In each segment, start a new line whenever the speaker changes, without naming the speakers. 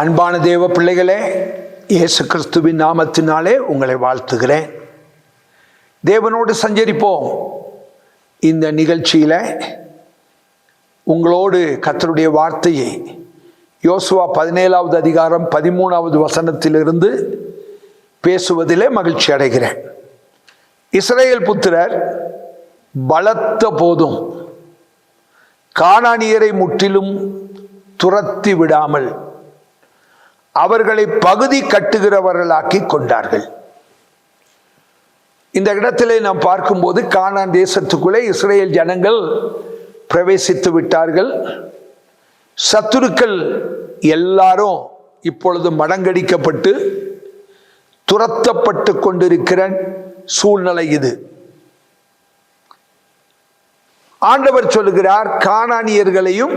அன்பான தேவ பிள்ளைகளே இயேசு கிறிஸ்துவின் நாமத்தினாலே உங்களை வாழ்த்துகிறேன். தேவனோடு சஞ்சரிப்போம். இந்த நிகழ்ச்சியில் உங்களோடு கத்தருடைய வார்த்தையை யோசுவா பதினேழாவது அதிகாரம் பதிமூணாவது வசனத்திலிருந்து பேசுவதிலே மகிழ்ச்சி அடைகிறேன். இஸ்ரேல் புத்திரர் பலத்த போதும் காணானியரை முற்றிலும் துரத்தி விடாமல் அவர்களை பகுதி கட்டுகிறவர்களாக்கி கொண்டார்கள். இந்த இடத்திலே நாம் பார்க்கும்போது கானான் தேசத்துக்குள்ளே இஸ்ரேல் ஜனங்கள் பிரவேசித்து விட்டார்கள். சத்துருக்கள் எல்லாரும் இப்பொழுது மடங்கடிக்கப்பட்டு துரத்தப்பட்டு கொண்டிருக்கிற சூழ்நிலை இது. ஆண்டவர் சொல்லுகிறார் காணானியர்களையும்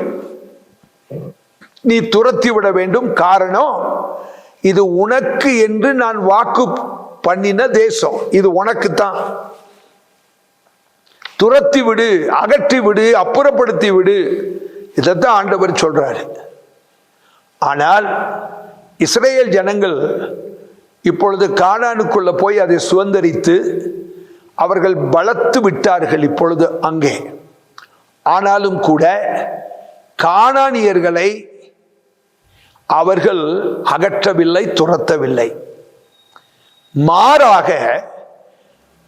நீ துரத்தி விட வேண்டும். காரணம் இது உனக்கு என்று நான் வாக்கு பண்ணின தேசம். இது உனக்கு தான் துரத்தி விடு அகற்றி விடு அப்புறப்படுத்தி விடு. இதைத்தான் ஆண்டவர் சொல்றாரு. ஆனால் இஸ்ரேல் ஜனங்கள் இப்பொழுது காணானுக்குள்ள போய் அதை சுதந்திரித்து அவர்கள் பலத்து விட்டார்கள் இப்பொழுது அங்கே. ஆனாலும் கூட காணானியர்களை அவர்கள் அகற்றவில்லை துரத்தவில்லை. மாறாக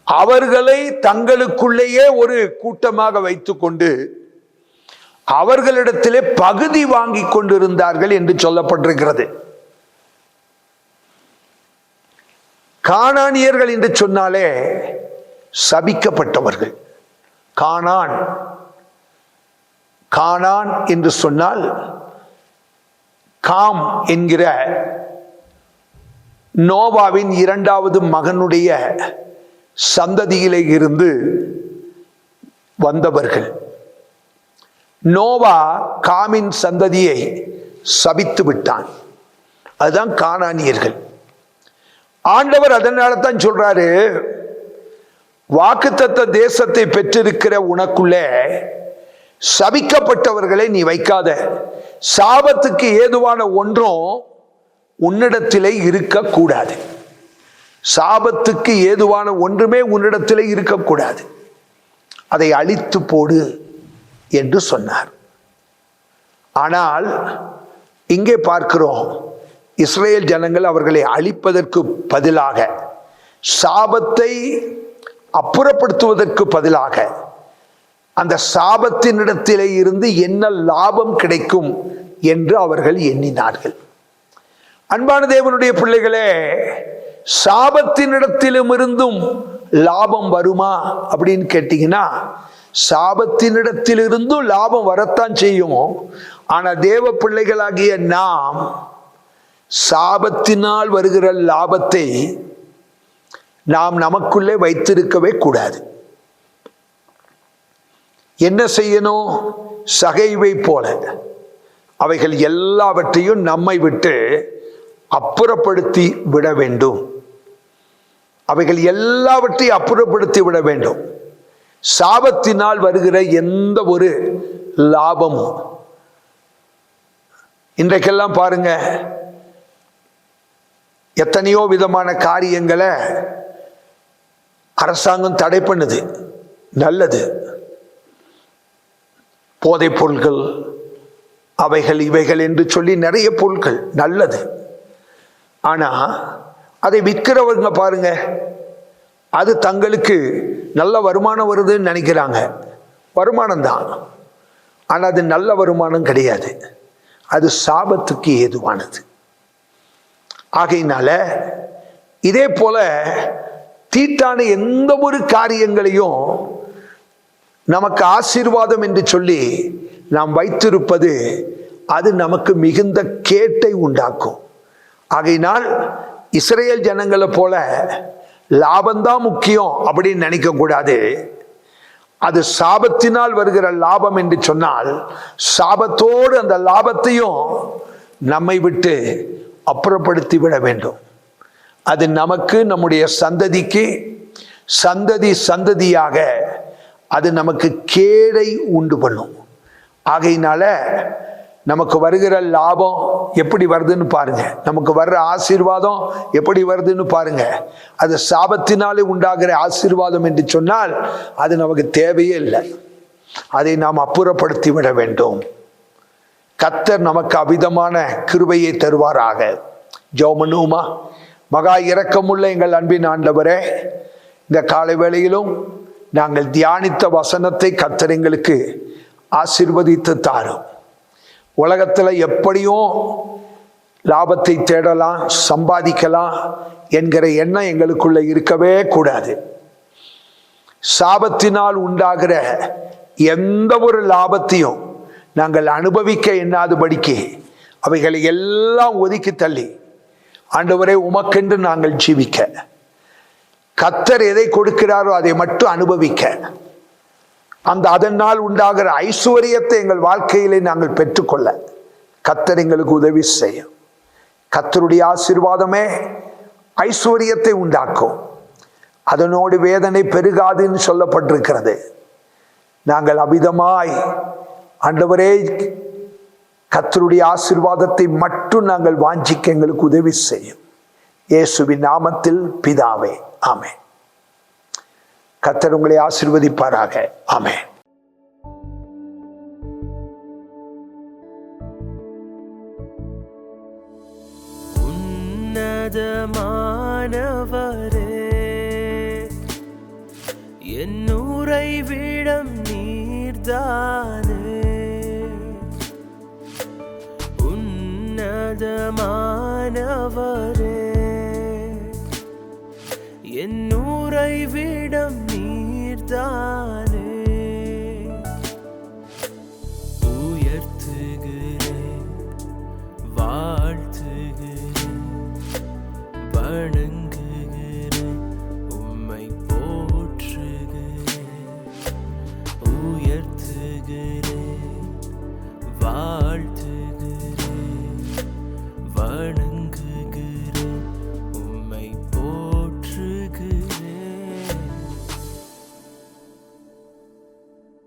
அவர்களை தங்களுக்குள்ளேயே ஒரு கூட்டமாக வைத்துக்கொண்டு அவர்களிடத்திலே பகுதி வாங்கி கொண்டிருந்தார்கள் என்று சொல்லப்பட்டிருக்கிறது. காணானியர்கள் என்று சொன்னாலே சபிக்கப்பட்டவர்கள். காணான் காணான் என்று சொன்னால் காம் என்கிற நோவாவின் இரண்டாவது மகனுடைய சந்ததியிலே இருந்து வந்தவர்கள். நோவா காமின் சந்ததியை சபித்து விட்டான். அதுதான் காணானியர்கள் ஆண்டவர் அதனால தான் சொல்றாரு வாக்குத்தத்த தேசத்தை பெற்றிருக்கிற உனக்குள்ளே சபிக்கப்பட்டவர்களை நீ வைக்காத. சாபத்துக்கு ஏதுவான ஒன்றும் உன்னிடத்திலே இருக்கக்கூடாது. சாபத்துக்கு ஏதுவான ஒன்றுமே உன்னிடத்திலே இருக்கக்கூடாது. அதை அழித்து போடு என்று சொன்னார். ஆனால் இங்கே பார்க்கிறோம் இஸ்ரேல் ஜனங்கள் அவர்களை அழிப்பதற்கு பதிலாக சாபத்தை அப்புறப்படுத்துவதற்கு பதிலாக அந்த சாபத்தினிடத்திலே இருந்து என்ன லாபம் கிடைக்கும் என்று அவர்கள் எண்ணினார்கள். அன்பான தேவனுடைய பிள்ளைகளே சாபத்தினிடத்திலும் இருந்தும் லாபம் வருமா அப்படின்னு கேட்டீங்கன்னா சாபத்தினிடத்திலிருந்தும் லாபம் வரத்தான் செய்யும். ஆனா தேவ பிள்ளைகளாகிய நாம் சாபத்தினால் வருகிற லாபத்தை நாம் நமக்குள்ளே வைத்திருக்கவே கூடாது. என்ன செய்யணும்? சகைவை போல. அவைகள் எல்லாவற்றையும் நம்மை விட்டு அப்புறப்படுத்தி விட வேண்டும். அவைகள் எல்லாவற்றையும் அப்புறப்படுத்தி விட வேண்டும். சாபத்தினால் வருகிற எந்த ஒரு லாபமும். இன்றைக்கெல்லாம் பாருங்க. எத்தனையோ விதமான காரியங்களை அரசாங்கம் தடை பண்ணுது. நல்லது. போதைப் பொருள்கள் அவைகள் இவைகள் என்று சொல்லி நிறைய பொருட்கள் நல்லது. ஆனா அதை விற்கிறவங்க பாருங்க அது தங்களுக்கு நல்ல வருமானம் வருதுன்னு நினைக்கிறாங்க. வருமானம் தான். ஆனால் அது நல்ல வருமானம் கிடையாது. அது சாபத்துக்கு ஏதுவானது. ஆகையினால இதே போல தீட்டான எந்த ஒரு காரியங்களையும் நமக்கு ஆசீர்வாதம் என்று சொல்லி நாம் வைத்திருப்பது அது நமக்கு மிகுந்த கேட்டை உண்டாக்கும். ஆகையினால் இஸ்ரேல் ஜனங்களை போல லாபம்தான் முக்கியம் அப்படின்னு நினைக்க கூடாது. அது சாபத்தினால் வருகிற லாபம் என்று சொன்னால் சாபத்தோடு அந்த லாபத்தையும் நம்மை விட்டு அப்புறப்படுத்தி விட வேண்டும். அது நமக்கு நம்முடைய சந்ததிக்கு சந்ததி சந்ததியாக அது நமக்கு கேடை உண்டு பண்ணும். ஆகையினால நமக்கு வருகிற லாபம் எப்படி வருதுன்னு பாருங்க. நமக்கு வர்ற ஆசீர்வாதம் எப்படி வருதுன்னு பாருங்க. அது சாபத்தினாலே உண்டாகிற ஆசீர்வாதம் என்று சொன்னால் அது நமக்கு தேவையே இல்லை. அதை நாம் அப்புறப்படுத்தி விட வேண்டும். கத்தர் நமக்கு அபிதமான கிருபையை தருவாராக. ஜோமனுமா மகா இரக்கமுள்ள எங்கள் அன்பின் ஆண்டவரே இந்த காலை வேளையிலும் நாங்கள் தியானித்த வசனத்தை கத்தர் ஆசிர்வதித்து தாரும். உலகத்தில் எப்படியும் லாபத்தை தேடலாம் சம்பாதிக்கலாம் என்கிற எண்ணம் எங்களுக்குள்ள இருக்கவே கூடாது. சாபத்தினால் உண்டாகிற எந்த ஒரு லாபத்தையும் நாங்கள் அனுபவிக்க எண்ணாதபடிக்கு அவைகளை எல்லாம் ஒதுக்கி தள்ளி ஆண்டவரே உமக்கென்று நாங்கள் ஜீவிக்க. கத்தர் எதை கொடுக்கிறாரோ அதை மட்டும் அனுபவிக்க. அந்த அதனால் உண்டாகிற ஐஸ்வர்யத்தை எங்கள் வாழ்க்கையிலே நாங்கள் பெற்றுக்கொள்ள. கத்தர் எங்களுக்கு உதவி செய்யும் கத்தருடைய ஆசீர்வாதமே ஐஸ்வர்யத்தை உண்டாக்கும். அதனோடு வேதனை பெருகாதுன்னு சொல்லப்பட்டிருக்கிறது. நாங்கள் அமிதமாய் ஆண்டவரே கத்தருடைய ஆசீர்வாதத்தை மட்டும் நாங்கள் வாஞ்சிக்க எங்களுக்கு உதவி செய்யும். இயேசுவின் நாமத்தில் பிதாவே ஆமே கத்தர் உங்களை ஆசிர்வதிப்பாராக ஆமென்.
உன்னதமானவரே என் விடம் நீர்தானே. உன்னதமானவர் கைவிடம் நீர்தான்